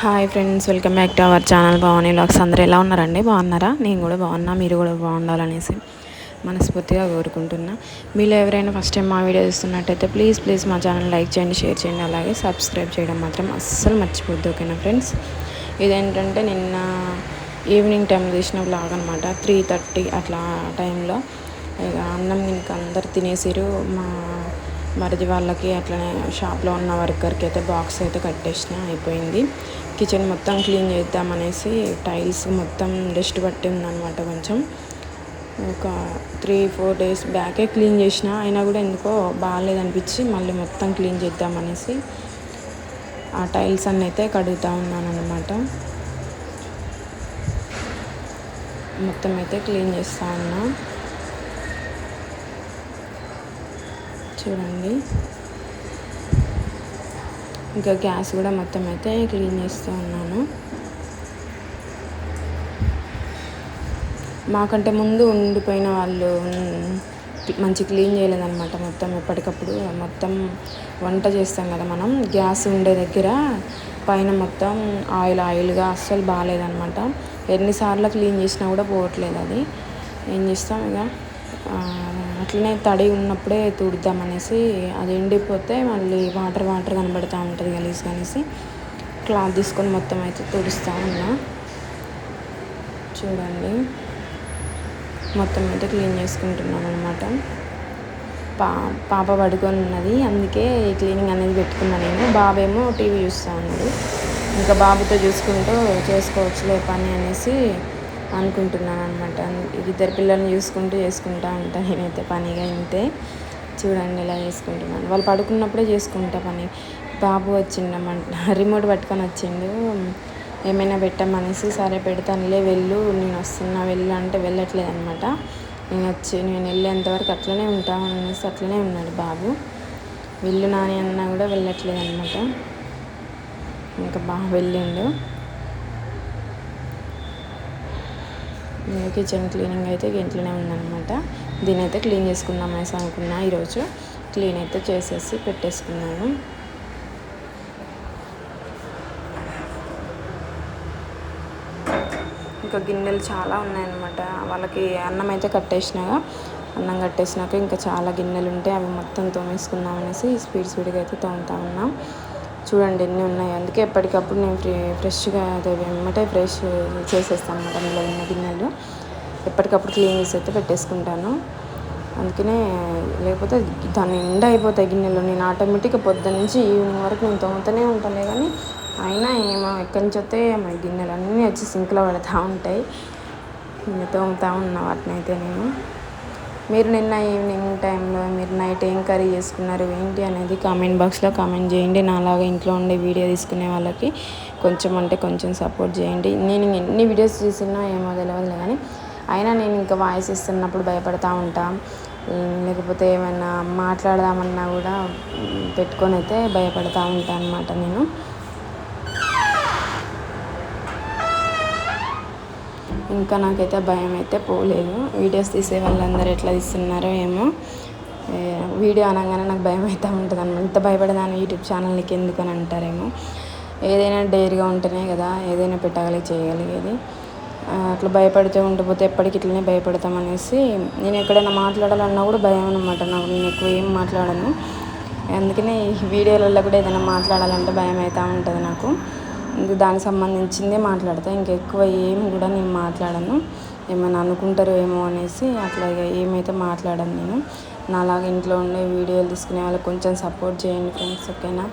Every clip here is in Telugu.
Hi friends welcome back to our channel Bhavani lakhs అందరూ ఎలా ఉన్నారండి? బాగున్నారా? నేను కూడా బాగున్నా మీరు కూడా బాగుండాలనేసి మనస్ఫూర్తిగా కోరుకుంటున్నా. మీరు ఎవరైనా ఫస్ట్ టైం మా వీడియో చూస్తున్నట్టయితే ప్లీజ్ ప్లీజ్ మా ఛానల్ లైక్ చేయండి షేర్ చేయండి అలాగే సబ్స్క్రైబ్ చేయడం మాత్రం అస్సలు మర్చిపోద్దు ఓకేనా ఫ్రెండ్స్ ఇదేంటంటే నిన్న ఈవినింగ్ టైం తీసిన బ్లాగ్ అనమాట త్రీ థర్టీ అట్లా టైంలో ఇక అన్నం ఇంకా అందరు తినేసిరు మా మరిది వాళ్ళకి అట్లనే షాప్లో ఉన్న వర్కర్కి అయితే బాక్స్ అయితే కట్టేసిన అయిపోయింది. కిచెన్ మొత్తం క్లీన్ చేద్దామనేసి టైల్స్ మొత్తం డస్ట్ పట్టి ఉందన్నమాట కొంచెం. ఒక త్రీ ఫోర్ డేస్ బ్యాకే క్లీన్ చేసిన అయినా కూడా ఎందుకో బాగాలేదనిపించి మళ్ళీ మొత్తం క్లీన్ చేద్దామనేసి ఆ టైల్స్ అన్నీ అయితే కడుగుతూ ఉన్నాను అనమాట మొత్తం అయితే క్లీన్ చేస్తూ ఉన్నా. చూడండి. ఇంకా గ్యాస్ కూడా మొత్తం అయితే క్లీన్ చేస్తూ ఉన్నాను. మాకంటే ముందు ఉండిపోయిన వాళ్ళు మంచి క్లీన్ చేయలేదన్నమాట మొత్తం ఎప్పటికప్పుడు. మొత్తం వంట చేస్తాం కదా మనం. గ్యాస్ ఉండే దగ్గర పైన మొత్తం ఆయిల్ ఆయిల్గా అస్సలు బాగాలేదనమాట ఎన్నిసార్లు క్లీన్ చేసినా కూడా పోవట్లేదు అది. ఏం చేస్తాం ఇక? అట్లనే తడి ఉన్నప్పుడే తుడుద్దామనేసి అది ఎండిపోతే మళ్ళీ వాటర్ వాటర్ కనబడుతూ ఉంటుంది గలీజ్ అనేసి క్లాత్ తీసుకొని మొత్తం అయితే తుడుస్తూ ఉన్నా. చూడండి. మొత్తం అయితే క్లీన్ చేసుకుంటున్నాను అనమాట పా పాప పడుకొని ఉన్నది. అందుకే క్లీనింగ్ అనేది పెట్టుకున్నాను నేను. బాబేమో టీవీ చూస్తూ ఉన్నాడు. ఇంకా బాబుతో చూసుకుంటూ చేసుకోవచ్చులే పని అనేసి అనుకుంటున్నాను అనమాట ఇద్దరు పిల్లల్ని చూసుకుంటూ చేసుకుంటా అంట నేనైతే పనిగా ఇంతే. చూడండి ఇలా చేసుకుంటున్నాను. వాళ్ళు పడుకున్నప్పుడే చేసుకుంటా పని. బాబు వచ్చిండమంట రిమోట్ పట్టుకొని వచ్చిండు. ఏమైనా పెట్టమనేసి సరే పెడతానులే వెళ్ళు. నేను వస్తున్నా వెళ్ళు అంటే వెళ్ళట్లేదు అనమాట నేను వచ్చి నేను వెళ్ళేంతవరకు అట్లనే ఉంటాను అనేసి అట్లనే ఉన్నాడు బాబు. వెళ్ళు నాని అన్నా కూడా వెళ్ళట్లేదు అనమాట ఇంకా బాగా వెళ్ళిండు. కిచెన్ క్లీనింగ్ అయితే ఇంట్లోనే ఉందన్నమాట దీని అయితే క్లీన్ చేసుకుందాం అనేసి అనుకున్నా ఈరోజు. క్లీన్ అయితే చేసేసి పెట్టేసుకున్నాను. ఇంకా గిన్నెలు చాలా ఉన్నాయన్నమాట. వాళ్ళకి అన్నం అయితే కట్టేసినాగా అన్నం కట్టేసినాక ఇంకా చాలా గిన్నెలు ఉంటాయి అవి మొత్తం తోమేసుకుందాం అనేసి స్పీడ్ స్పీడ్గా అయితే తోముతా ఉన్నాం. చూడండి ఎన్ని ఉన్నాయి. అందుకే ఎప్పటికప్పుడు నేను ఫ్రెష్గా అదే వెంబటే ఫ్రెష్ చేసేస్తాను అనమాట అందులో ఉన్న గిన్నెలు. ఎప్పటికప్పుడు క్లీన్ చేసి అయితే పెట్టేసుకుంటాను. అందుకనే లేకపోతే దాని నిండా అయిపోతాయి గిన్నెలు. నేను ఆటోమేటిక్గా పొద్దు నుంచి ఈవినింగ్ వరకు నేను తోముతూనే ఉంటాను కానీ అయినా ఏమో ఎక్కడి నుంచి వస్తే మా గిన్నెలు అన్నీ వచ్చి సింక్లో పడుతూ ఉంటాయి. తోముతూ ఉన్నా వాటిని అయితే నేను. మీరు నిన్న ఈవినింగ్ టైంలో మీరు నైట్ ఏం కర్రీ చేసుకున్నారు ఏంటి అనేది కామెంట్ బాక్స్లో కామెంట్ చేయండి. నాలాగా ఇంట్లో ఉండే వీడియో తీసుకునే వాళ్ళకి కొంచెం అంటే కొంచెం సపోర్ట్ చేయండి. నేను ఎన్ని వీడియోస్ చూసినా ఏమో తెలియదు కానీ అయినా నేను ఇంకా వాయిస్ ఇస్తున్నప్పుడు భయపడతా ఉంటా. లేకపోతే ఏమైనా మాట్లాడదామన్నా కూడా పెట్టుకొని అయితే భయపడతా ఉంటాను అనమాట నేను. ఇంకా నాకైతే భయం అయితే పోలేదు. వీడియోస్ తీసే వాళ్ళందరూ ఎట్లా తీస్తున్నారో ఏమో. వీడియో అనగానే నాకు భయం అయితే ఉంటుంది అనమాట ఇంత భయపడదాను యూట్యూబ్ ఛానల్ నీకు ఎందుకు అని అంటారేమో. ఏదైనా డైరీగా ఉంటేనే కదా ఏదైనా పెట్టగలిగి చేయగలిగేది అట్లా భయపడితే ఉండిపోతే ఎప్పటికి ఇట్లనే భయపడతాం అనేసి నేను ఎక్కడైనా మాట్లాడాలన్నా కూడా భయం అనమాట నాకు నేను ఎక్కువ ఏం మాట్లాడను. అందుకనే వీడియోలలో కూడా ఏదైనా మాట్లాడాలంటే భయం అవుతూ ఉంటుంది నాకు. దానికి సంబంధించిందే మాట్లాడతా. ఇంకెక్కువ ఏం కూడా నేను మాట్లాడను. ఏమైనా అనుకుంటారో ఏమో అనేసి అట్లా ఏమైతే మాట్లాడను నేను. నాలాగా ఇంట్లో ఉండే వీడియోలు తీసుకునే వాళ్ళకి కొంచెం సపోర్ట్ చేయండి ఫ్రెండ్స్ ఓకేనా?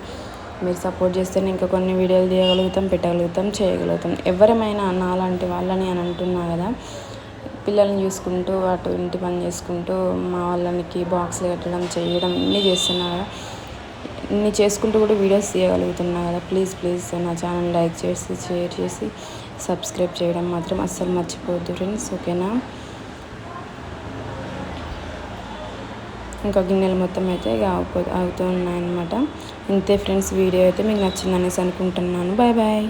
మీరు సపోర్ట్ చేస్తేనే ఇంకా కొన్ని వీడియోలు తీయగలుగుతాం పెట్టగలుగుతాం చేయగలుగుతాం. ఎవరమైనా నాలాంటి వాళ్ళని అని అంటున్నా కదా పిల్లల్ని చూసుకుంటూ అటు ఇంటి పని చేసుకుంటూ మా వాళ్ళకి బాక్స్లు కట్టడం చేయడం అన్నీ చేస్తున్నారు కదా. ఇన్ని చేసుకుంటూ కూడా వీడియోస్ తీయగలుగుతున్నా కదా. ప్లీజ్ ప్లీజ్ నా ఛానల్ లైక్ చేసి షేర్ చేసి సబ్స్క్రైబ్ చేయడం మాత్రం అస్సలు మర్చిపోవద్దు ఫ్రెండ్స్ ఓకేనా ఇంకా గిన్నెలు మొత్తం అయితే అవుతూ ఆగుతూ ఉన్నాయన్నమాట. ఇంతే ఫ్రెండ్స్ వీడియో అయితే మీకు నచ్చిందనేసి అనుకుంటున్నాను. Bye bye